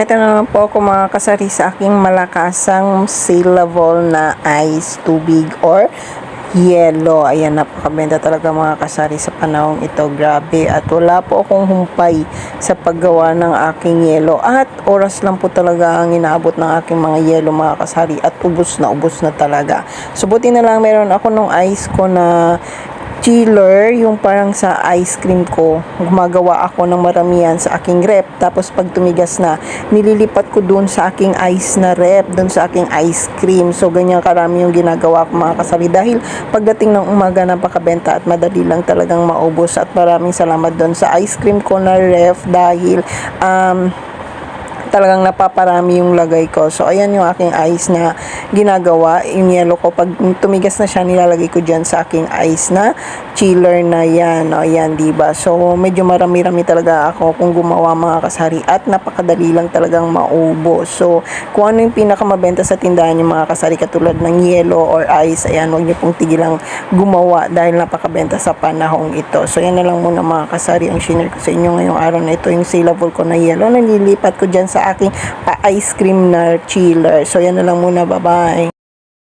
Ito na naman po ako mga kasari sa aking malakasang saleable na ice tubig or yellow. Ayan, napakabenta talaga mga kasari sa panahong ito. Grabe. At wala po akong humpay sa paggawa ng aking yellow. At oras lang po talaga ang inaabot ng aking mga yellow mga kasari. At ubos na ubos na talaga. So, buti na lang meron ako nung ice ko na chiller, yung parang sa ice cream ko, gumagawa ako ng maramihan sa aking rep. Tapos pag tumigas na, nililipat ko dun sa aking ice na rep, dun sa aking ice cream. So, ganyan karami yung ginagawa ko mga kasali. Dahil pagdating ng umaga, napakabenta at madali lang talagang maubos. At maraming salamat dun sa ice cream ko na ref dahil um, talagang napaparami yung lagay ko. So, ayan yung aking ice na ginagawa. Yung yellow ko, pag tumigas na siya, nilalagay ko dyan sa aking ice na chiller na yan. O, yan, diba? So, medyo marami-rami talaga ako kung gumawa mga kasari at napakadali lang talagang maubos. So, kung ano yung pinakamabenta sa tindahan yung mga kasari katulad ng yellow or ice, ayan, huwag niyo pong tigilang gumawa dahil napakabenta sa panahong ito. So, yan na lang muna mga kasari ang shinare ko sa inyo ngayong araw na ito, yung saleable ko na yellow. Nalilipat ko dyan sa aking pa-ice cream na chiller. So, yan na lang muna. Bye-bye.